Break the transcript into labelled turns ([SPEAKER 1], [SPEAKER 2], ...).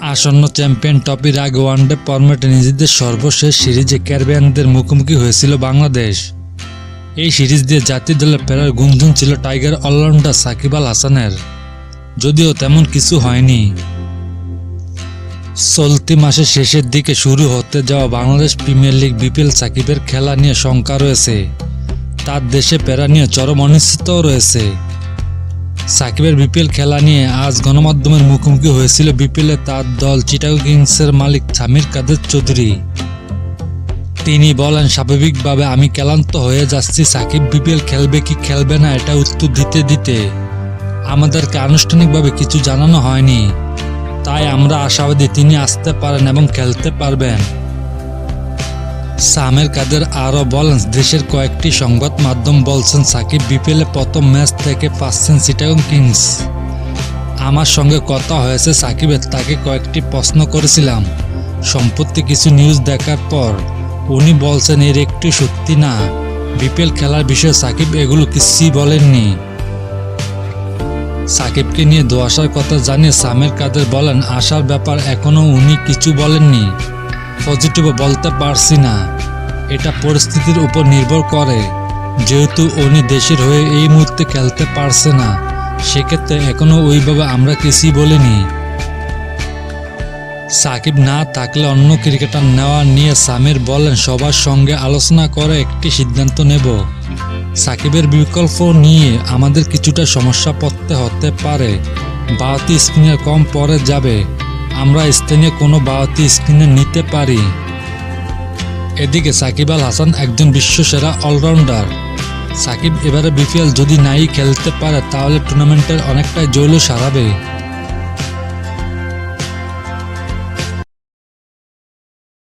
[SPEAKER 1] আসন্ন চ্যাম্পিয়ন ট্রফির আগে ওয়ানডে ফরম্যাটে নিজেদের সর্বশেষ সিরিজে ক্যারিবিয়ানদের মুখোমুখি হয়েছিল বাংলাদেশ। এই সিরিজ দিয়ে জাতীয় দলে ফেরার গুঞ্জন ছিল টাইগার অলরাউন্ডার সাকিব আল হাসানের। যদিও তেমন কিছু হয়নি। চলতি মাসের শেষের দিকে শুরু হতে যাওয়া বাংলাদেশ প্রিমিয়ার লিগ বিপিএল সাকিবের খেলা নিয়ে শঙ্কা রয়েছে। তার দেশে ফেরা নিয়ে চরম অনিশ্চিতও রয়েছে। সাকিবের বিপিএল খেলা নিয়ে আজ গণমাধ্যমের মুখোমুখি হয়েছিল বিপিএলে তার দল চিটাগো কিংসের মালিক সামির কাদের চৌধুরী। তিনি বলেন, স্বাভাবিকভাবে আমি ক্লান্ত হয়ে যাচ্ছি। সাকিব বিপিএল খেলবে কি খেলবে না, এটা উত্তর দিতে দিতে আমাদেরকে আনুষ্ঠানিকভাবে কিছু জানানো হয়নি। তাই আমরা আশাবাদী তিনি আসতে পারেন এবং খেলতে পারবেন। সামের কাদের আরও বলেন, দেশের কয়েকটি সংবাদ মাধ্যম বলছেন, সাকিব বিপিএলে প্রথম ম্যাচ থেকে পাচ্ছেন সিটাগং কিংস। আমার সঙ্গে কথা হয়েছে সাকিবের, তাকে কয়েকটি প্রশ্ন করেছিলাম। সম্প্রতি কিছু নিউজ দেখার পর উনি বলছেন, এর একটি সত্যি না, বিপিএল খেলার বিষয়ে সাকিব এগুলো কিছুই বলেননি। সাকিবকে নিয়ে দোয়াশার কথা জানিয়ে সামের কাদের বলেন আসার ব্যাপার এখনও উনি কিছু বলেননি। পজিটিভও বলতে পারছি না। এটা পরিস্থিতির উপর নির্ভর করে। যেহেতু উনি দেশের হয়ে এই মুহূর্তে খেলতে পারছে না, সেক্ষেত্রে এখনও ওইভাবে আমরা কিছুই বলিনি। সাকিব না থাকলে অন্য ক্রিকেটার নেওয়া নিয়ে সামির বলেন, সবার সঙ্গে আলোচনা করে একটি সিদ্ধান্ত নেব। সাকিবের বিকল্প নিয়ে আমাদের কিছুটা সমস্যা পড়তে হতে পারে। বাড়তি স্পিনার কম পরে যাবে। আমরা স্থানীয় কোনো বাড়তি স্পিনার নিতে পারি। এদিকে সাকিব আল হাসান একজন বিশ্বসেরা অলরাউন্ডার। সাকিব এবারে বিপিএল যদি নাই খেলতে পারে, তাহলে টুর্নামেন্টের অনেকটাই জৈল সারাবে